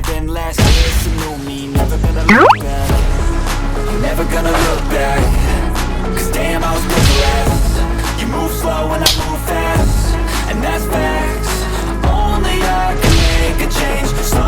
better than last Listen to me, never gonna look back. Never gonna look back. Cause damn, I was last You move slow and I move fast. And that's facts. Only I can make a change. Slowly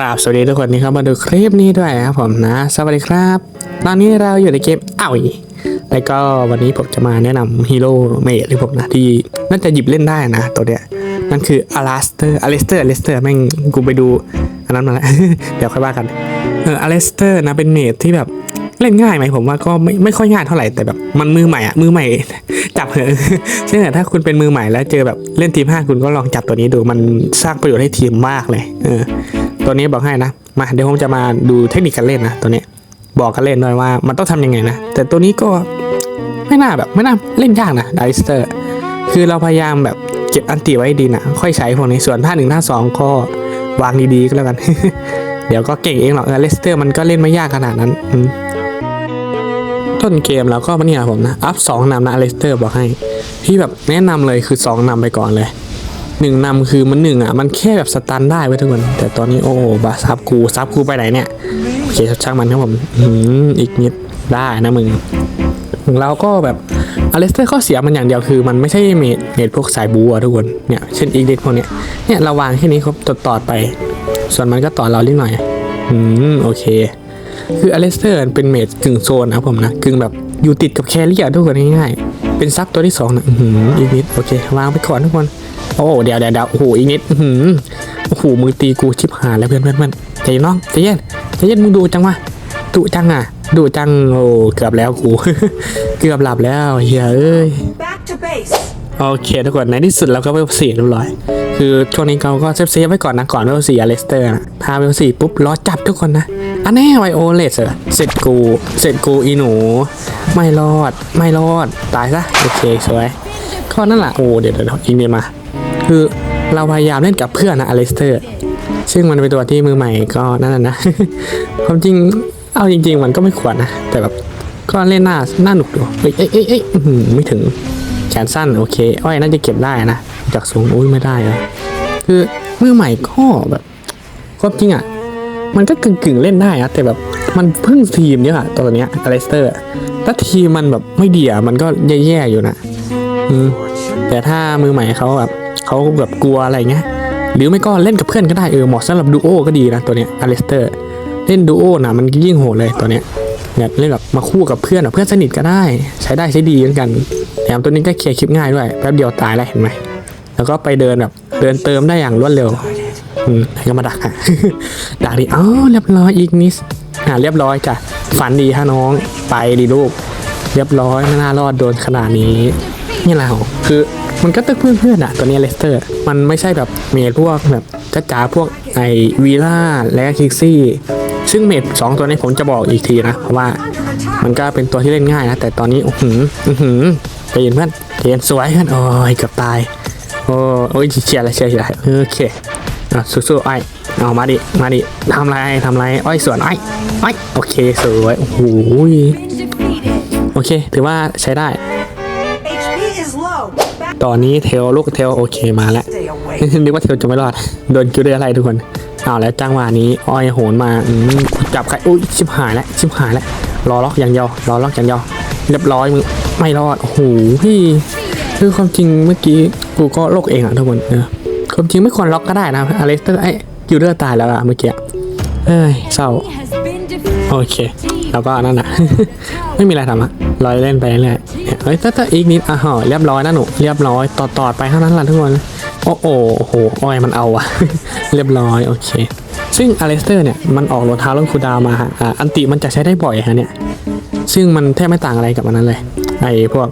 ราบสวัสดีทุกคนที่เข้ามาดูคลิปนี้ด้วยนะครับผมนะ สวัสดีครับ ตอนนี้เราอยู่ในเกมอ้าแล้วก็วันนี้ผมจะมาแนะนำฮีโร่เมจที่ผมนะที่น่าจะหยิบเล่นได้นะตัวเนี้ยนั่นคืออลาสเตอร์อเลสเตอร์อเลสเตอร์แม่งกูไปดูอันนั้นมาแล้ว เดี๋ยวค่อยว่ากันเอออเลสเตอร์นะเป็นเมจที่แบบเล่นง่ายไหมผมว่าก็ไม่ไม่ค่อยง่ายเท่าไหร่แต่แบบมันมือใหม่อะมือใหม่จับเหอะซึ่งถ้าคุณเป็นมือใหม่แล้วเจอแบบเล่นทีมห้าคุณก็ลองจับตัวนี้ดูมันสร้างประโยชน์ให้ทีมมากเลย เออ ตัวนี้บอกให้นะ มาเดี๋ยวผมจะมาดูเทคนิคการเล่นนะตัวนี้บอกกันเล่นด้วยว่ามันต้องทำยังไงนะ แต่ตัวนี้ก็ไม่น่าแบบไม่น่าเล่นยากนะไดสเตอร์คือเราพยายามแบบเก็บอันติไว้ดีนะค่อยใช้พวกนี้ส่วนท่าหนึ่งท่าสองก็วางดีๆก็แล้วกัน เดี๋ยวก็เก่งเองหรอกเออเลสเตอร์มันก็เล่นไม่ยากขนาดนั้นต้นเกมเราก็มาเนี่ยผมนะ อัพสองนำนะเลสเตอร์บอกให้พี่แบบแนะนำเลยคือสองนำไปก่อนเลย หนึ่งนำคือมันหนึ่งอะมันแค่แบบสตันได้ไว้ยทุกคนแต่ตอนนี้โอ้โหบาซับกูซับกูไปไหนเนี่ยโอเคช่างมันครับผมอืมอีกนิดได้นะมึงเราก็แบบอเลสเตอร์ข้อเสียมันอย่างเดียวคือมันไม่ใช่เมดเมดพวกสายบูอะทุกคนเนี่ยเช่นอีกเด็กพวกเนี้ยเนี่ยเราวางแค่นี้ครับตอดตอดๆไป ส่วนมันก็ต่อเรานิดหน่อย อืมโอเค คืออเลสเตอร์เป็นเมดกึ่งโซนนะครับผมนะกึ่งแบบอยู่ติดกับแครี่อะทุกคนง่ายๆเป็นซับตัวที่สองนะอื้อหืออีกนิดโอเควางไปก่อนทุกคน อ้เดี๋ยวเดี๋ยวเดี๋ยวโอ้โหอีกนิดอื้อหือโอ้โหมือตีกูชิบหายแล้วเพื่อนเพื่อนเพื่อนใจเย็นน้องใจเย็นใจเย็นมึงดูจังวะดุจังอะดุจังโอ้เกือบแล้วกูเกือบหลับแล้วเฮียเอ้ย Back to base. โอเคทุกคนในที่สุดเราก็เวลสี่เรียบร้อย คือช่วงนี้เราก็เซฟเซฟไว้ก่อนนะก่อนเวลสี่อเลสเตอร์นะถ้าเวลสี่ปุ๊บรอจับทุกคนนะอันแน่ไวโอเลสเหรอเสร็จกูเสร็จกูอีหนู ไม่รอดไม่รอดตายซะโอเคสวยก็นั่นแหละโอ้เดี๋ยวเดี๋ยวอีกนิดมา คือเราพยายามเล่นกับเพื่อนนะอเลสเตอร์ ซึ่งมันเป็นตัวที่มือใหม่ก็นั่นแหละนะความจริงเอาจริง ๆ มันก็ไม่ควรนะ แต่แบบก็เล่นหน้าหน้าหนุกดูเอ้ยเอ้ยเอ้ยเอ้ยไม่ถึงแขนสั้นโอเคอ้อยน่าจะเก็บได้นะ จากสูงอุ้ยไม่ได้อะคือมือใหม่ก็แบบความจริงอะมันก็กึ่งกึ่งๆเล่นได้อะแต่แบบมันเพิ่งทีมเนี่ยอะตัวเนี้ยอเลสเตอร์ถ้าทีมมันแบบไม่ดีอะมันก็แย่ๆอยู่นะอืมแต่ถ้ามือใหม่เขาแบบ เขาแบบกลัวอะไรเงี้ยหรือไม่ก็เล่นกับเพื่อนก็ได้เออเหมาะสำหรับดูโอก็ดีนะตัวเนี้ยอเลสเตอร์เล่นดูโอนะมันยิ่งโหดเลยตัวเนี้ยเนี่ยเล่นแบบมาคู่กับเพื่อนเพื่อนสนิทก็ได้ ใช้ได้ใช้ดีเหมือนกันแถมตัวนี้ก็เคลียร์คลิปง่ายด้วยแป๊บเดียวตายแล้วเห็นไหมแล้วก็ไปเดินแบบเดินเติมได้อย่างรวดเร็วอืมก็มาดักอะดักดิอ๋อเรียบร้อยอีกนิสอ่าเรียบร้อยจ้ะฝันดีฮะน้องไปดิลูก เรียบร้อยไม่น่ารอดโดนขนาดนี้ นี่แหละคือมันก็ตึกเพื่อนๆอะตัวนี้เลสเตอร์ มันไม่ใช่แบบเมดพวกแบบจ้าๆพวกไอวีล่าและคิกซี่ ซึ่งเมดสองตัวนี้ผมจะบอกอีกทีนะ เพราะว่ามันก็เป็นตัวที่เล่นง่ายนะ แต่ตอนนี้อื้อหืออื้อหือใจเย็นเพื่อนเย็นสวยเพื่อนโอ้ยเกือบตาย โอ้โอ้ยเชียร์อะไรเชียร์อะไรโอเคอะสู้ๆไอ้เอามาดิ มาดิทำไรทำไรอ้อยสวนไอ้ไอ้โอเคสวยโอ้โห อเค ถือว่าใช้ได้ HP is low. Back. ตอนนี้เทลลูกเทลโอเคมาแล้ว Stay away. นึกว่าเทลจะไม่รอด โดนคิวได้อะไรทุกคนเอาแล้วจังหวะนี้อ้อยโหนมาอืมจับใครอุ้ยชิบหายแล้วชิบหายแล้วรอล็อกอย่างเดียวรอล็อกอย่างเดียวเรียบร้อยมึงไม่รอดโอ้โหพี่คือความจริงเมื่อกี้กูก็โลกเองอะทุกคนเออความจริงไม่ควรล็อกก็ได้นะอเล็กเตอร์ไอ้กิลเดอร์ตายแล้วอะเมื่อกี้เอ้ยเศร้า has been defeated. โอเค แล้วก็นั่นน่ะไม่มีอะไรทำอะ ลอยเล่นไปเรื่อยเฮ้ยถ้าถ้าอีกนิดอะฮะเรียบร้อยนะหนูเรียบร้อยต่อต่อไปเท่านั้นแหละทุกคนโอ้โหโอ้โหอ้อยมันเอาอะเรียบร้อยโอเค ซึ่งอเลสเตอร์เนี่ยมันออกรองเท้าลงคูดาวมาฮะอันติมันจะใช้ได้บ่อยฮะเนี่ยซึ่งมันแทบไม่ต่างอะไรกับอันนั้นเลยไอ้พวก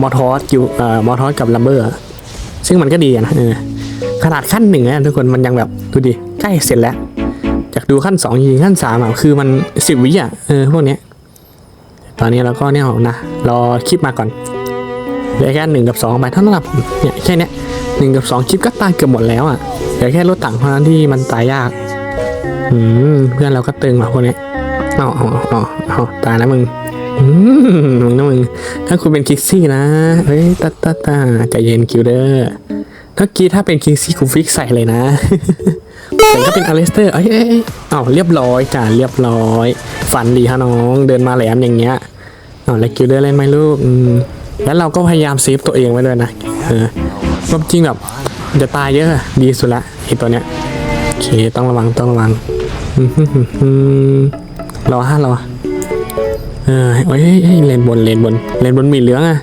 มอทอสกิวเอ่อมอทอสกับลัมเบอร์ ซึ่งมันก็ดีอะนะเออขนาดขั้นหนึ่งนะทุกคนมันยังแบบดูดิใกล้เสร็จแล้ว จากดูขั้นสองยิงขั้นสามอะคือมันสิบวิอะเออพวกเนี้ย ตอนนี้เราก็เนี่ยนะรอคลิปมาก่อนเหลือแค่หนึ่งกับสองไปเท่านั้นแหละเนี่ยแค่เนี้ยหนึ่งกับสองคลิปก็ตายเกือบหมดแล้วอะเหลือแค่รถถังเท่านั้นที่มันตายยากอืมเพื่อนเราก็ตึงว่ะพวกนี้เอาเอาเอาเอาตายแล้วมึงอืมมึงนะมึง ถ้าคุณเป็นคิกซี่นะเฮ้ยตาตาตาใจเย็นคิวเดอร์ถ้ากี้ถ้าเป็นคิกซี่กูฟิกใส่เลยนะ แต่ก็เป็นอเลสเตอร์เอ้ยเอ้ยเอาวเรียบร้อยจ้าเรียบร้อย ฝันดีฮะน้องเดินมาแหลมอย่างเงี้ยอ้าแล้วกิลเดอร์เล่นไหมลูกแล้วเราก็พยายามเซฟตัวเองไว้ด้วยนะเออความจริงแบบจะตายเยอะดีสุดละไอตัวเนี้ยโอเคต้องระวังต้องระวังฮึ่มรอฮะรอเออเอ้ยเลนบนเลนบนเลนบนมีเหลืองอะ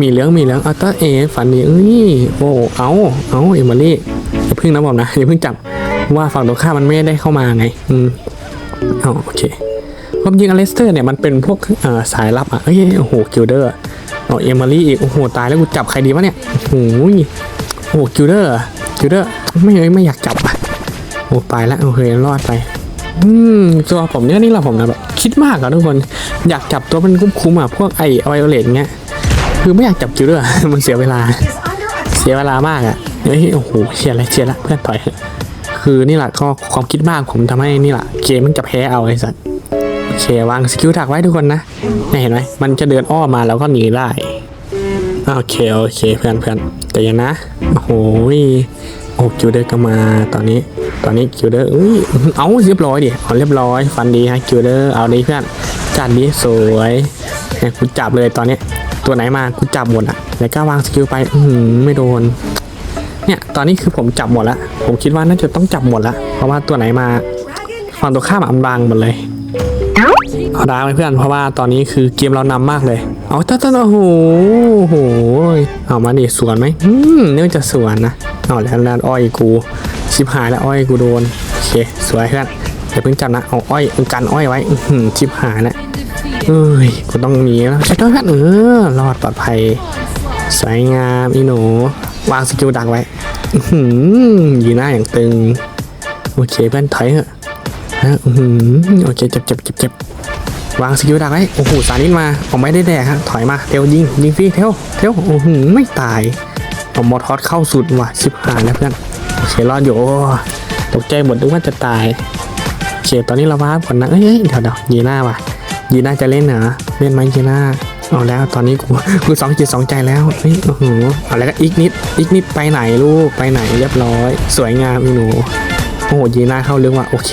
มีเหลืองมีเหลืองเอาต้าเอฝันดีเอ้ยโอ้เอาเอาเอมิลี่อย่าเพิ่งนะผมนะอย่าเพิ่งจับ ว่าฝั่งตรงข้ามมันไม่ได้เข้ามาไง อืมอ๋อโอเคความจริงอเลสเตอร์เนี่ยมันเป็นพวกเอ่อสายลับอะเอ้ยโอ้โหกิลเดอร์อ๋อเอมิลี่อีกโอ้โหตายแล้วกูจับใครดีวะเนี่ยโอ้โหโอ้โหกิลเดอร์กิลเดอร์ไม่เอ้ยไม่อยากจับอะโอ้ตายแล้วโอเครอดไปอืมตัวผมเนี่ยนี่แหละผมนะแบบคิดมากอะทุกคนอยากจับตัวมันคุ้มๆอะพวกไอไวโอเลตเงี้ยคือไม่อยากจับกิลเดอร์มันเสียเวลา เสียเวลามากอะ่ะเฮ้ยโอ้โหเชียร์แล้วเชียร์ละเพื่อนต่อยเถอะ คือนี่แหละก็ความคิดมากผมทำให้นี่แหละเกมมันจะแพ้เอาไอ้สัตว์โอเควางสกิลถักไว้ทุกคนนะเนี่เห็นไหมมันจะเดินอ้อมมาแล้วก็หนีได้โอเคโอเคเพื่อนเพื่อนแต่ยังนะโอ้โหโอ้กิลเดอร์ก็มาตอนนี้ตอนนี้กิลเดอร์อุ้ยเอาเรียบร้อยดิเอาเรียบร้อยฟันดีฮะกิลเดอร์เอาดีเพื่อนจัดดีสวยเนี่ยกูจับเลยตอนนี้ตัวไหนมากูจับหมดอะแล้วก็วางสกิลไปอืไม่โดน เนี่ยตอนนี้คือผมจับหมดละผมคิดว่าน่าจะต้องจับหมดละเพราะว่าตัวไหนมาฝั่งตัวข้ามอะมันบางหมดเลยเอาดาเพื่อนเพราะว่าตอนนี้คือเกมเรานำมากเลย เอาตาตาโอ้โหโอ้โหเอามาดิสวนไหมอืมเนื่องจะสวนนะเอาแล้วแล้วอ้อยกูชิบหายแล้วอ้อยกูโดนโอเคสวยเพื่อนเดี๋ยวเพิ่งจับนะเอาอ้อยกันอ้อยไว้อื้อหือชิบหายแล้วเอ้ยกูต้องหนีแล้วใช่ด้วยกันเออรอดปลอดภัยสวยงามอีหนู วางสกิลดักไว้อื้อหือยีหน้าอย่างตึง โอเคเพื่อนถอยเถอะฮะหือโอเคเจ็บเจ็บเจ็บเจ็บวางสกิลดักไว้ โอ้โห สานิดมาออกไม่ได้แดกฮะ ถอยมาเทวยิง ยิงฟรีเทวเทวโอ้โห ไม่ตาย ผมมอทอสเข้าสุดว่ะชิบหายแล้วเพื่อน โอเค รอดอยู่ ตกใจหมดนึกว่าจะตายโอเคตอนนี้เราวาร์ปก่อนนะ เอ้ยเอ้ยเดี๋ยวเดี๋ยวยีน่าว่ะยีน่าจะเล่นเหรอ เล่นไหมยีน่า เอาแล้วตอนนี้กูกูสองจิตสองใจแล้วเฮ้ยโอ้โหเอาแล้วก็อีกนิดอีกนิดไปไหนลูกไปไหนเรียบร้อย สวยงามอีหนูโอ้โหยีน่าเข้าเรื่องว่าโอเค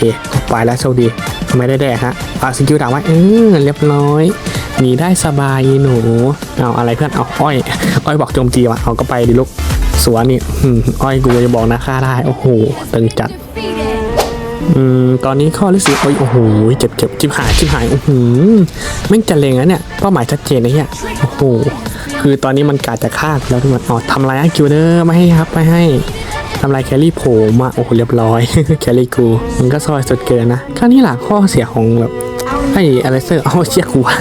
ไปแล้วโชคดีไม่ได้แดกฮะเอาสกิลด่าไว้เออเรียบร้อยหนีได้สบายอีหนูเอาอะไรเพื่อนเอาอ้อยอ้อยบอกโจมตีว่ะเอาก็ไปดิลูกสวนนี่อ้อยกูจะบอกนะค่าได้โอ้โหตึงจัด อืมตอนนี้ข้อรู้สึกโอ้ยโอ้โหเจ็บเจ็บจิบหายจิบหายโอ้โหแม่งจะเลงแล้วเนี่ยเป้าหมายชัดเจนนะเนี่ยโอ้โหคือตอนนี้มันกาจะฆ่าแล้วทุกคนอ๋อทำลายคิวเดอร์ไม่ให้ครับไม่ให้ทำลายแคลรี่โผล่มาโอ้โหเรียบร้อยแคลรี่กูมันก็ซอยสุดเกินนะข้านี่แหละข้อเสียของแบบไอ้อะไรเซอร์เอาเชี่ยกูวะ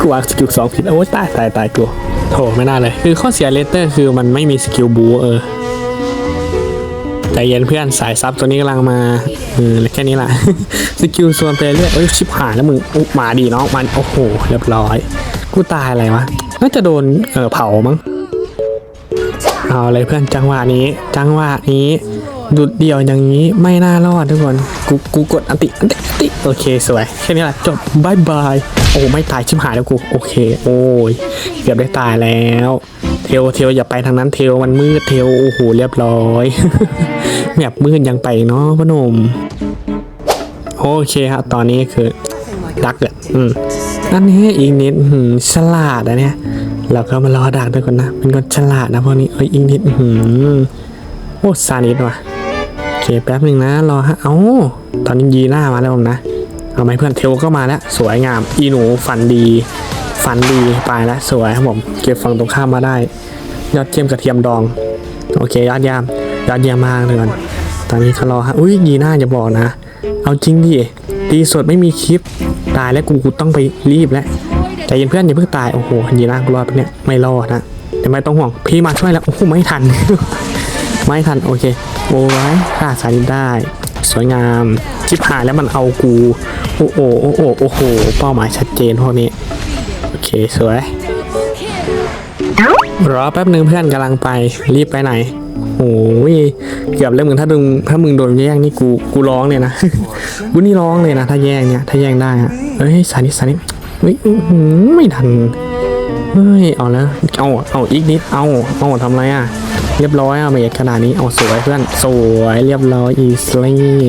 กูวสกิลสองผิดโอ้ตายตายตายกูโถไม่น่าเลย คือข้อเสียเลเตอร์คือมันไม่มีสกิลบูเออ ใจเย็นเพื่อนสายซับตัวนี้กำลังมาเออแค่นี้แหละสกิลส่วนไปเรื่อยเอ้ยชิบหายแล้วมึงอุ๊บมาดีเนาะมันโอ้โหเรียบร้อย กูตายอะไรวะน่าจะโดนเออเผามั้งเอาเลยเพื่อนจังหวะนี้ จังหวะนี้ ดุดเดี่ยวอย่างนี้ไม่น่ารอดทุกคน กูกูกดอันติอันติอันติโอเคสวยแค่นี้แหละจบบายบายโอ้ไม่ตายชิบหายแล้วกูโอเค โอ้ยเกือบได้ตายแล้ว เทลเทลอย่าไปทางนั้นเทลมันมืดเทลโอ้โหเรียบร้อยแบบมืดยังไปเนาะพ่อหนุ่มโอเคครับตอนนี้คือ Nothing like รักเลยอืมอันนี้อีกนิดหืมฉลาดอะเนี่ยเราก็มารอดักด้วยกันนะเป็นคนฉลาดนะพวกนี้เอ้ยอีกนิดหือโอ้ซานิดว่ะ แป๊บหนึ่งนะรอฮะ เอ้าตอนนี้ยีหน้ามาแล้วผมนะ เอาไหมเพื่อนเทลก็มาแล้ว สวยงาม อีหนูฝันดี ฝันดีไปแล้วสวยครับผม เก็บฝั่งตรงข้ามมาได้ ยอดเยี่ยมกระเทียมดอง โอเคยอดเยี่ยมยอดเยี่ยมมากเลยก่อนตอนนี้เขารอฮะ อุ้ยยีหน้าอย่าบอกนะ เอาจริงดิตีสดไม่มีคลิป ตายแล้วกูกูต้องไปรีบแล้วใจเย็นเพื่อนอย่าเพิ่งตาย โอ้โหยีหน้ากูรอดปะเนี่ย ไม่รอดนะแต่ไม่ต้องห่วง พี่มาช่วยแล้ว โอ้โหไม่ทัน ไม่ทันโอเคโอ้ยฆ่าสายได้ สวยงามชิบหายแล้วมันเอากู โอ้โหโอ้โหโอ้โหเป้าหมายชัดเจนพวกนี้ โอเคสวยรอแป๊บหนึ่งเพื่อนกำลังไปรีบไปไหนโอ้ยเกือบแล้วมึงถ้ามึงถ้ามึงโดนแย่งนี่กูกูร้องเลยนะกูนี่ร้องเลยนะ ถ้าแย่งเนี่ยถ้าแย่งได้อะเฮ้ยสานิสานิเฮ้ยอื้อหือไม่ทันเฮ้ยเอาแล้วเอาเอาอีกนิดเอาเอาทำไรอะ เรียบร้อยอะเมดขนาดนี้เอาสวยเพื่อนสวยเรียบร้อยอีสลี่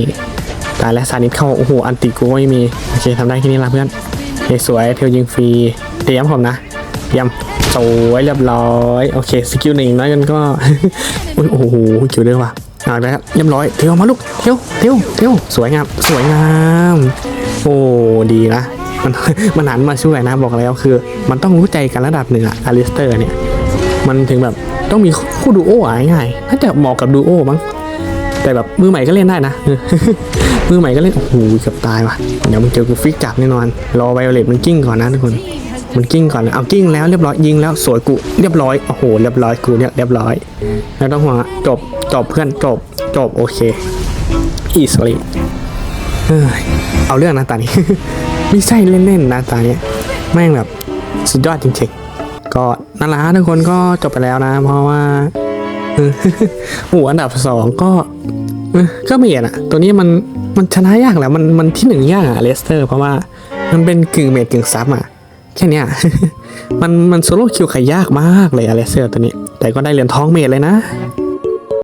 ตายแล้วสานิทเข้าโอ้โหอันติกูก็ไม่มีโอเคทำได้แค่นี้ละเพื่อนโอเคสวยเทลยิงฟรีเตรียมผมนะเยี่ยมสวยเรียบร้อยโอเคสกิลหนึ่งน้อยกันก็โอ้โหคิวเด้องว่ะเอาแล้วเรียบร้อยเทวมาลูกเทวเทวเทวสวยงามสวยงามโอ้ดีนะมันมันหันมาช่วยนะบอกแล้วคือ มันต้องรู้ใจกันระดับหนึ่งอะอลิสเตอร์เนี่ย มันถึงแบบ ต้องมีคู่ดูโออะง่ายๆน่าจะเหมาะกับดูโอมั้งแต่แบบมือใหม่ก็เล่นได้นะ มือใหม่ก็เล่น โอ้โหกือบตายว่ะ เดี๋ยวมึงเจอกูฟิกจับแน่นอน รอไวโอเลตมันกิ้งก่อนนะทุกคน มันกิ้งก่อนเอากิ้งแล้วเรียบร้อยยิงแล้วสวยกูเรียบร้อย โอ้โหเรียบร้อยกูเนี่ยเรียบร้อยไม่ต้องห่วงจบจบเพื่อนจบจบโอเคอีสลีเอาเรื่องนะตานี้ ไม่ใช่เล่นๆนะตาเนี้ยแม่งแบบสุดยอดจริงๆ ก็นั่นแหละฮะทุกคนก็จบไปแล้วนะ เพราะว่าหมูอันดับสองก็ก็ไม่เห็นอะตัวนี้มันมันชนะยากแหละมันมันที่หนึ่งยากอะเลสเตอร์ เพราะว่ามันเป็นกึ่งเมดกึ่งซับอะแค่เนี้ยมันมันโซโล่คิวขายากมากเลยอะเลสเตอร์ตัวนี้ แต่ก็ได้เหรียญทองเมดเลยนะ